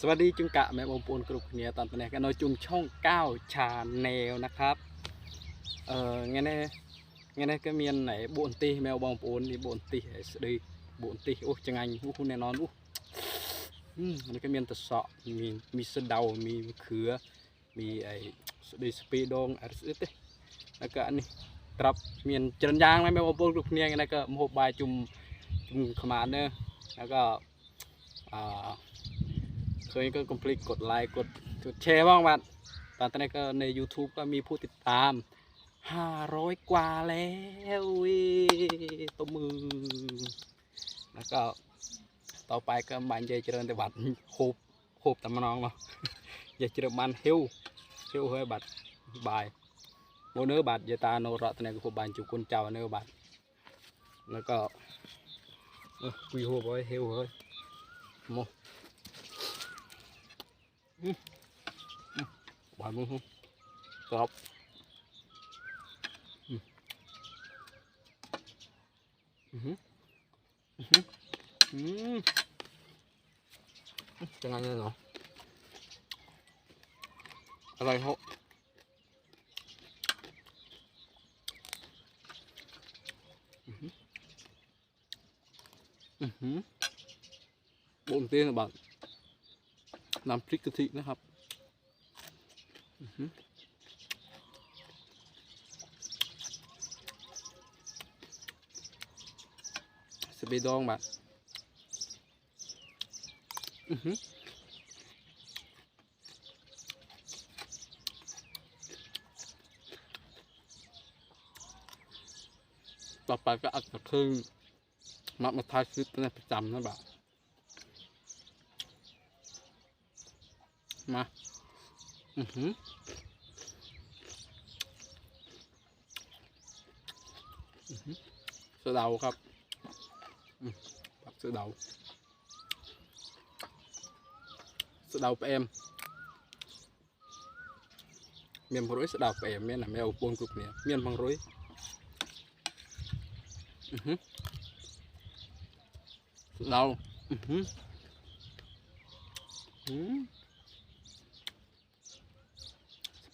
สวัสดีจุงกะแม่บงปูนกรุกเนี่ยตอนนี้กันโดยจุงช่อง9ชาแนลนะครับเอองนเนี่ยงั้นเนี่ยก็มีอันไหนบุญตีแมวบองปูนนี่บุญตีไอ้สดีบุญตีโอ้จังไงอู้คุณแน่นอนอู้อืมมันก็มีตะเสาะมีมีสะเดามีเขือมีไอ้สดีสปีดองอะไรสักอย่างแล้วก็อันนี้ครับมีอันจรันยางไหมแม่บองปูนกรุกเนี่ยงั้นก็มโหบายจุ่มจุ่มขมานเนอะแล้วก็อ่า เคยก็คอมพลีกดไลค์กดกดแชร์บ้างบัดตอนนี้ก็ใน YouTube ก็มีผู้ติดตาม 500 กว่าแล้วเว้ยตบมือ แล้วก็ต่อไปก็มันยายเจริญแต่บัดโคบโคบตามน้องเนาะยายเจริญมันเฮวเฮวเฮ้ยบัดบายโมเนอร์บัดยายตาโนรอตอนนี้ก็พบานจุกุนเจ้าเนอร์บัดแล้วก็คุยหัวบอยเฮวเฮ้ยโม บานมึงกรอบอืมอือหืออือหืออืมจะงั้ น้ำพริกกะทินะครับสเปร์ดองบัดต่อไปก็อัดกระทึงมัดมาทายคลิปเป็นประจำนะบ่า มา อือหืออื้อหือเดาครับผักเสือดาวเสือดาวแปมเมียนพังร้อยเสือดาวแปมเมียนน่ะแมวปนกรุบเนี่ยเมียนพังร้อยเสือดาอือหืออืม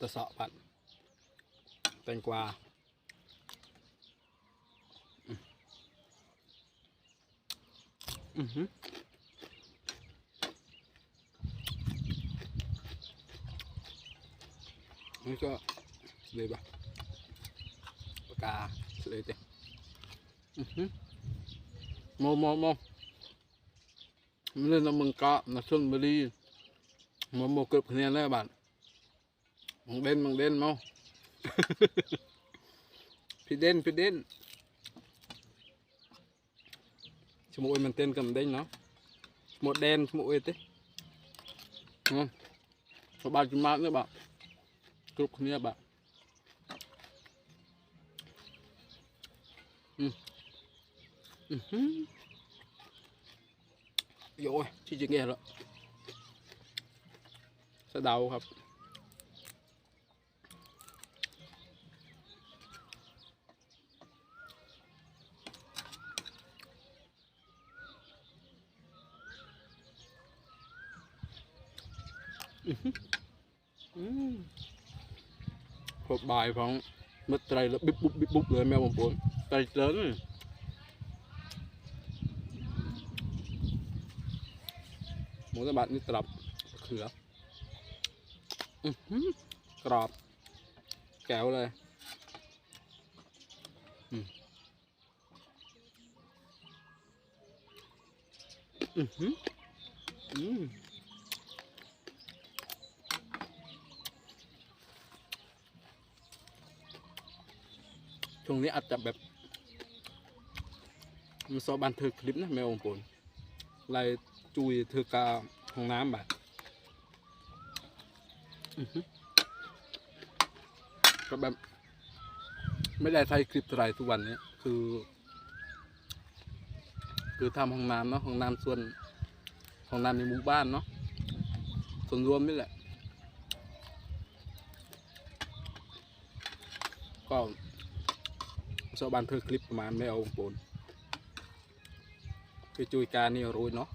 ตะเสาะผัดแตงกวาอือหือนี่ก็เลยปะปากกาเลยเต็มอือหือโมโมโมมันเล่นน้ำมึงกะน้ำชนบุรีโมโมเกือบคะแนนแล้วบั บังเด่นบังเด่นเมา พี่เด่นพี่เด่นชมวยมันเต้นกับมันเด่นเนาะ một đen một đen ê tí. Đúng không? Có ba chúng bạn nữa bạn? Cục không nhớ bạn. Ừ. Ừ. rồi chị chỉ nghe rồi. Sẽ đau không ครับอืมพบบ่ายของมัดไตรแล้วบิ๊บบุ๊บบิ๊บบุ๊บเลยแมวผมปนไตรเจินหมูสะบัดนี่ตรับเขืออื้อหือกรอบ แก้วเลยอืมอือหืออืม ช่วงนี้อาจจะแบบมันซอบันทึกคลิปนะแมวองผมเลยจุยเธอกาห้องน้ำแบบก็แบบ ไม่ได้ถ่ายคลิปเท่าไรทุกวันเนี้ยคือ คือทำห้องน้ำเนาะห้องน้ำส่วนห้องน้ำในหมู่บ้านเนาะส่วนรวมนี่แหละก็ ชาวบ้านเธอคลิปประมาณไม่เอาปนคือจุยการนี่รู้เนาะ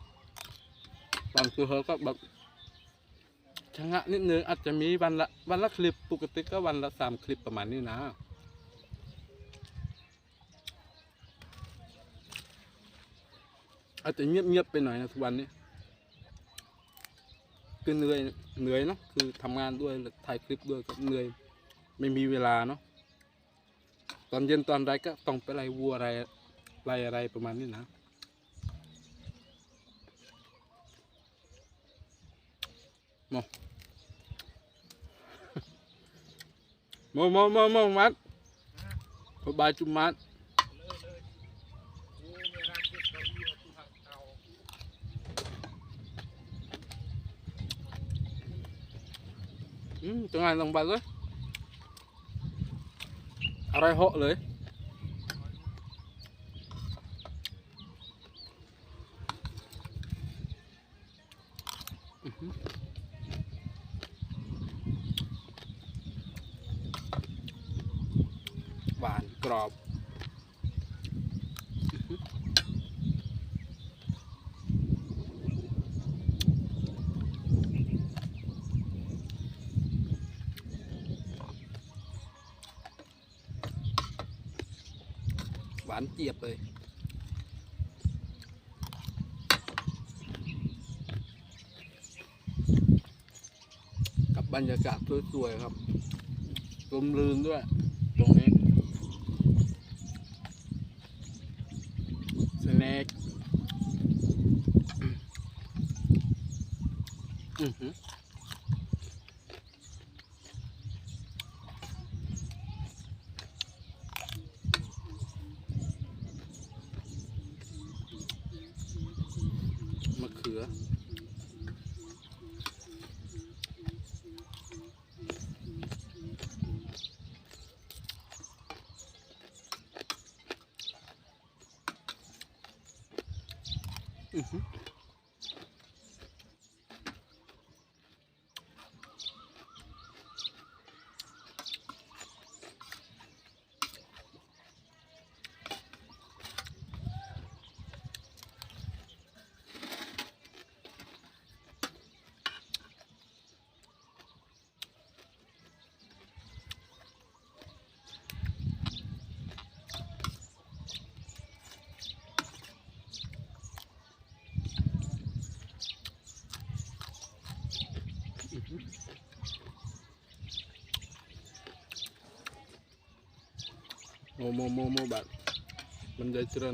บางคือเขาก็แบบชะงะนิดนึงอาจจะมีวันละวันละคลิปปกติก็วันละสามคลิปประมาณนี้นะอาจจะเงียบๆไปหน่อยนะทุกวันนี้คือเหนื่อยเหนื่อยเนาะคือทำงานด้วยถ่ายคลิปด้วยก็เหนื่อยไม่มีเวลาเนาะ อนเย็นตอนไรก็ต้องไปไล่วัวอะไรไล่อะไรประมาณนี้นะโมโมโมโมโมมัดบายจุมัดอืมจังไงลงไปเลย อะไรเหาะเลยอื้อหือหวานกรอบอื้อหือหวานเจี๊ยบเลย กับบรรยากาศสวยๆครับลมลืนด้วย ตรงนี้สแน็คอือหือมะเขือ อื อหือโมโมโมโมบัดมันจะเจริ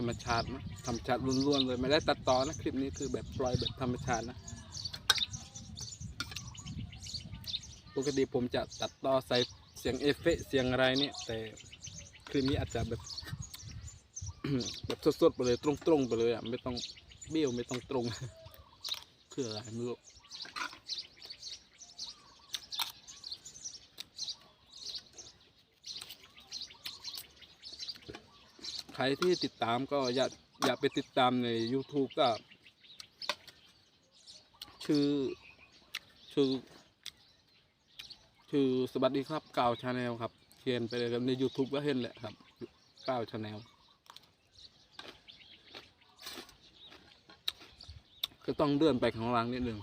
ร้องนะเจ็บเจ็บเจ็บเจ็บธรรมชาตินะธรรมชาติล้วนๆเลยไม่ได้ตัดต่อนะคลิปนี้คือแบบปล่อยแบบธรรมชาตินะปกติผมจะตัดต่อใส่เสียงเอฟเฟกเสียงอะไรเนี่ยแต่คลิปนี้อาจจะแบบแบบสดๆไปเลยตรงๆไปเลยอะไม่ต้องเบี้ยวไม่ต้องตรง คืออะไรไม่รู้ รที่ติดตามก็อย่าอย่าไปติดตามใน YouTube ก็ ชื่อ ชื่อ ชื่อสวัสดีครับกาวชาแนลครับเขียนไปเลยครับใน YouTube ก็เห็นแหละครับกาวชาแนลก็ต้องเลื่อนไปข้างล่างนิดนึง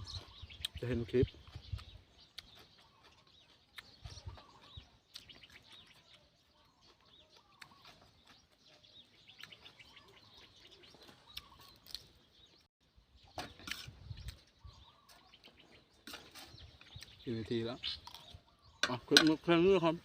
จะเห็นคลิป กี่นาทีแล้วอะคลิปนี้แค่นี้ครับ